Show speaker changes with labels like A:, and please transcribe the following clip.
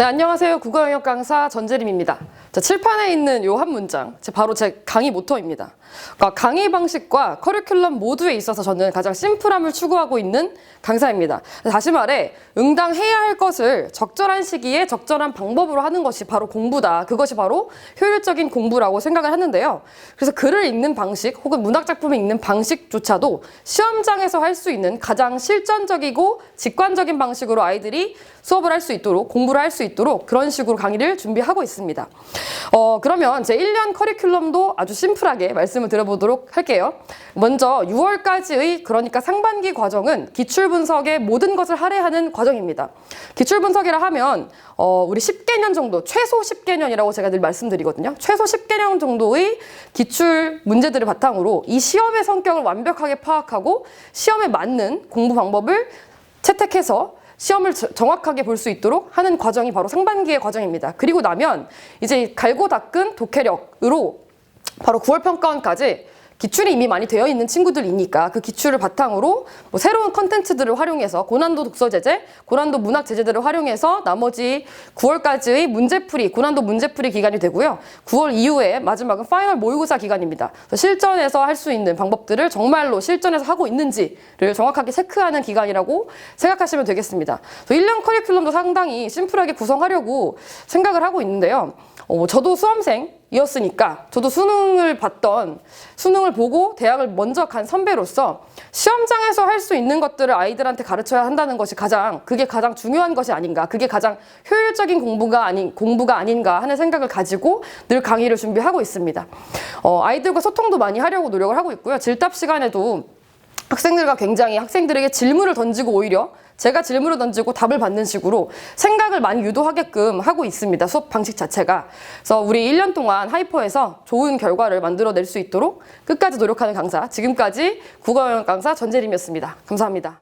A: 네, 안녕하세요. 국어 영역 강사 전재림입니다. 자, 칠판에 있는 요 한 문장, 제 바로 제 강의 모토입니다. 그러니까 강의 방식과 커리큘럼 모두에 있어서 저는 가장 심플함을 추구하고 있는 강사입니다. 다시 말해, 응당해야 할 것을 적절한 시기에 적절한 방법으로 하는 것이 바로 공부다. 그것이 바로 효율적인 공부라고 생각을 하는데요. 그래서 글을 읽는 방식 혹은 문학 작품을 읽는 방식조차도 시험장에서 할 수 있는 가장 실전적이고 직관적인 방식으로 아이들이 수업을 할 수 있도록 공부를 할 수 있도록 그런 식으로 강의를 준비하고 있습니다. 어, 그러면 제 1년 커리큘럼도 아주 심플하게 말씀을 드려보도록 할게요. 먼저 6월까지의 그러니까 상반기 과정은 기출 분석의 모든 것을 할애하는 과정입니다. 기출 분석이라 하면 어, 우리 10개년 정도, 최소 10개년이라고 제가 늘 말씀드리거든요. 최소 10개년 정도의 기출 문제들을 바탕으로 이 시험의 성격을 완벽하게 파악하고 시험에 맞는 공부 방법을 채택해서 시험을 저- 정확하게 볼 수 있도록 하는 과정이 바로 상반기의 과정입니다. 그리고 나면 이제 갈고 닦은 독해력으로 바로 9월 평가원까지 기출이 이미 많이 되어 있는 친구들이니까 그 기출을 바탕으로 뭐 새로운 컨텐츠들을 활용해서 고난도 독서 제재, 고난도 문학 제재들을 활용해서 나머지 9월까지의 문제풀이, 고난도 문제풀이 기간이 되고요. 9월 이후에 마지막은 파이널 모의고사 기간입니다. 실전에서 할 수 있는 방법들을 정말로 실전에서 하고 있는지를 정확하게 체크하는 기간이라고 생각하시면 되겠습니다. 그래서 1년 커리큘럼도 상당히 심플하게 구성하려고 생각을 하고 있는데요. 어, 저도 수험생 이었으니까 저도 수능을 봤던 수능을 보고 대학을 먼저 간 선배로서 시험장에서 할 수 있는 것들을 아이들한테 가르쳐야 한다는 것이 가장 그게 가장 중요한 것이 아닌가 그게 가장 효율적인 공부가 아닌 공부가 아닌가 하는 생각을 가지고 늘 강의를 준비하고 있습니다. 어, 아이들과 소통도 많이 하려고 노력을 하고 있고요. 질답 시간에도 학생들과 굉장히 학생들에게 질문을 던지고 오히려 제가 질문을 던지고 답을 받는 식으로 생각을 많이 유도하게끔 하고 있습니다. 수업 방식 자체가. 그래서 우리 1년 동안 하이퍼에서 좋은 결과를 만들어낼 수 있도록 끝까지 노력하는 강사. 지금까지 국어 영역 강사 전재림이었습니다. 감사합니다.